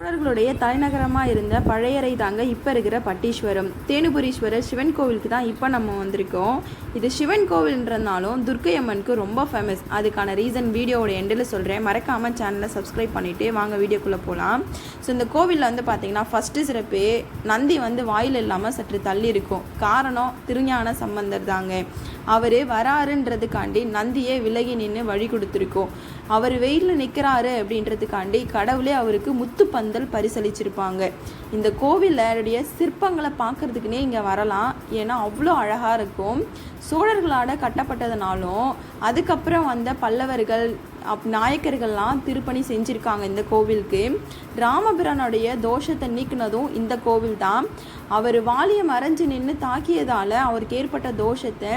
சோழர்களுடைய தலைநகரமாக இருந்த பழையறை தாங்க இப்போ இருக்கிற பட்டீஸ்வரம். தேனுபுரீஸ்வரர் சிவன் கோவிலுக்கு தான் இப்போ நம்ம வந்திருக்கோம். இது சிவன் கோவில்ன்றதுனாலும் துர்க்கை அம்மனுக்கு ரொம்ப ஃபேமஸ் அதுக்கான ரீசன் வீடியோவோட எண்டில் சொல்கிறேன் மறக்காமல் சேனலை சப்ஸ்கிரைப் பண்ணிவிட்டு வாங்க வீடியோக்குள்ளே போகலாம் ஸோ இந்த கோவிலில் வந்து பார்த்திங்கன்னா ஃபஸ்ட்டு சிறப்பு நந்தி வந்து வாயில் இல்லாமல் சற்று தள்ளி இருக்கும். காரணம் திருஞான சம்பந்தர் தாங்க. அவர் வராருன்றதுக்காண்டி நந்தியே விலகி நின்று வழி கொடுத்துருக்கோம். அவர் வெயிலில் நிற்கிறாரு அப்படின்றதுக்காண்டி கடவுளே அவருக்கு பந்தல் பரிசளிச்சிருப்பாங்க. இந்த கோவிலுடைய சிற்பங்களை பார்க்கறதுக்குனே இங்கே வரலாம். ஏன்னா அவ்வளோ அழகாக இருக்கும். சோழர்களால் கட்டப்பட்டதுனாலும் அதுக்கப்புறம் வந்த பல்லவர்கள் அப் நாயக்கர்கள்லாம் திருப்பணி செஞ்சுருக்காங்க இந்த கோவிலுக்கு. ராமபிரானுடைய தோஷத்தை நீக்கினதும் இந்த கோவில் தான் அவர் வாலியை மறைஞ்சு நின்று தாக்கியதால் அவருக்கு ஏற்பட்ட தோஷத்தை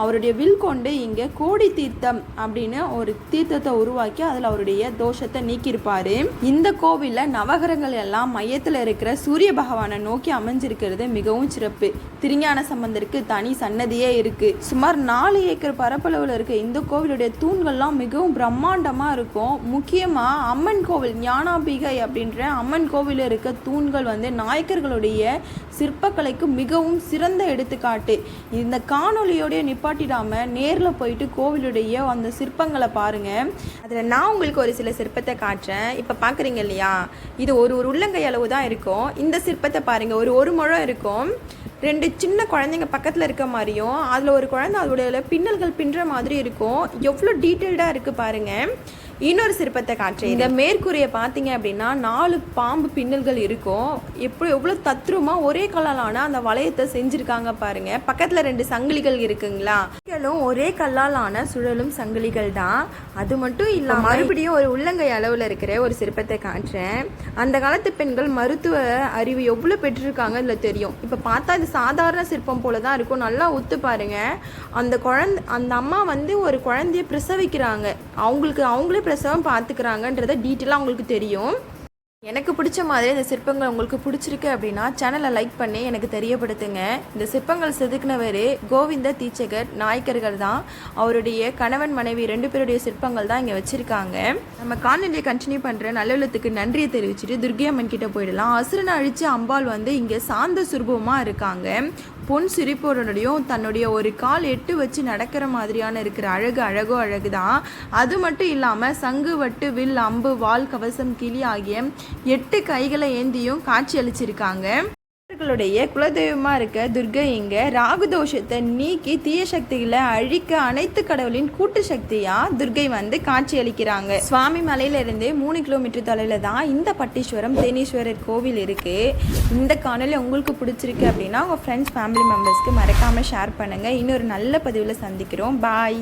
அவருடைய வில் கொண்டு இங்கே கோடி தீர்த்தம் அப்படின்னு ஒரு தீர்த்தத்தை உருவாக்கி அதில் அவருடைய தோஷத்தை நீக்கியிருப்பார். இந்த கோவிலில் நவகரங்கள் எல்லாம் மையத்தில் இருக்கிற சூரிய பகவானை நோக்கி அமைஞ்சிருக்கிறது மிகவும் சிறப்பு. திருஞான சம்பந்தருக்கு தனி சன்னதியே இருக்குது சுமார் நாலு ஏக்கர் பரப்பளவில் இருக்க இந்த கோவிலுடைய தூண்கள்லாம் மிகவும் பிரம்மா பிரம்மாண்டமாக இருக்கும். முக்கியமாக அம்மன் கோவில் ஞானாம்பிகை அப்படின்ற அம்மன் கோவிலில் இருக்க தூண்கள் வந்து நாயக்கர்களுடைய சிற்பக்கலைக்கு மிகவும் சிறந்த எடுத்துக்காட்டு. இந்த காணொலியோடைய நிப்பாட்டிடாமல் நேரில் போயிட்டு கோவிலுடைய அந்த சிற்பங்களை பாருங்க. அதில் நான் உங்களுக்கு ஒரு சில சிற்பத்தை காட்டுறேன். இப்போ பார்க்குறீங்க இல்லையா? இது ஒரு ஒரு உள்ளங்கை அளவு தான் இருக்கும். இந்த சிற்பத்தை பாருங்கள் ஒரு ஒரு முழம் இருக்கும். ரெண்டு சின்ன குழந்தைங்க பக்கத்தில் இருக்க மாதிரியும் அதில் ஒரு குழந்தை அதோடைய பின்னல்கள் பின்னுற மாதிரி இருக்கும். எவ்வளோ டீட்டெயில்டாக இருக்குது பாருங்கள் இன்னொரு சிற்பத்தை காட்டுறேன். இந்த மேற்கூரையை பார்த்தீங்க அப்படின்னா நாலு பாம்பு பின்னல்கள் இருக்கும். எப்படி எவ்வளோ தத்ரூமா ஒரே கல்லாலான அந்த வளையத்தை செஞ்சுருக்காங்க பாருங்க. பக்கத்தில் ரெண்டு சங்கிலிகள் இருக்குங்களா? சங்கிலிகளும் ஒரே கல்லாலான சுழலும் சங்கிலிகள் தான். அது மட்டும் இல்லாமல் மறுபடியும் ஒரு உள்ளங்கை அளவில் இருக்கிற ஒரு சிற்பத்தை காட்டுறேன். அந்த காலத்து பெண்கள் மருத்துவ அறிவு எவ்வளோ பெற்றிருக்காங்க இதில் தெரியும். இப்போ பார்த்தா இது சாதாரண சிற்பம் போல தான் இருக்கும். நல்லா ஒத்து பாருங்க. அந்த குழந்தை அந்த அம்மா வந்து ஒரு குழந்தைய பிரசவிக்கிறாங்க. அவங்களுக்கு அவங்களே பிரசவம் பார்த்துக்கிறாங்கன்றத டீட்டெயிலாக அவங்களுக்கு தெரியும். எனக்கு பிடிச்ச மாதிரி இந்த சிற்பங்கள் உங்களுக்கு பிடிச்சிருக்கு அப்படின்னா சேனலை லைக் பண்ணி எனக்கு தெரியப்படுத்துங்க. இந்த சிற்பங்கள் செதுக்கினவர் கோவிந்த தீட்சகர் நாயக்கர்கள் தான். அவருடைய கணவன் மனைவி ரெண்டு பேருடைய சிற்பங்கள் தான் இங்கே வச்சுருக்காங்க. நம்ம காணொலியை கண்டினியூ பண்ணுற நல்லுள்ளத்துக்கு நன்றியை தெரிவிச்சுட்டு துர்கை அம்மன் கிட்ட போயிடலாம். அசுரனை அழிச்சு அம்பாள் வந்து இங்கே சாந்த சுரூபமாக இருக்காங்க. பொன் சிரிப்போரனுடையும் தன்னுடைய ஒரு கால் எட்டு வச்சு நடக்கிற மாதிரியான இருக்கிற அழகு அழகோ அழகு தான் அது மட்டும் இல்லாமல் சங்கு வட்டு வில் அம்பு வால் கவசம் கிளி ஆகிய எட்டு கைகளை ஏந்தியும் காட்சி அளிச்சிருக்காங்க. அவர்களுடைய குலதெய்வமாக இருக்க துர்கை இங்க ராகு தோஷத்தை நீக்கி தீய சக்திகளை அழிக்க அனைத்து கடவுளின் கூட்டு சக்தியா துர்கை வந்து காட்சி அளிக்கிறாங்க. சுவாமி மலையில இருந்து மூணு கிலோமீட்டர் தொலைவில் தான் இந்த பட்டீஸ்வரம் தேனீஸ்வரர் கோவில் இருக்கு. இந்த காணொலி உங்களுக்கு பிடிச்சிருக்கு அப்படின்னா உங்கள் ஃப்ரெண்ட்ஸ் ஃபேமிலி மெம்பர்ஸ்க்கு மறக்காம ஷேர் பண்ணுங்க. இன்னொரு நல்ல பதிவில் சந்திக்கிறோம். பாய்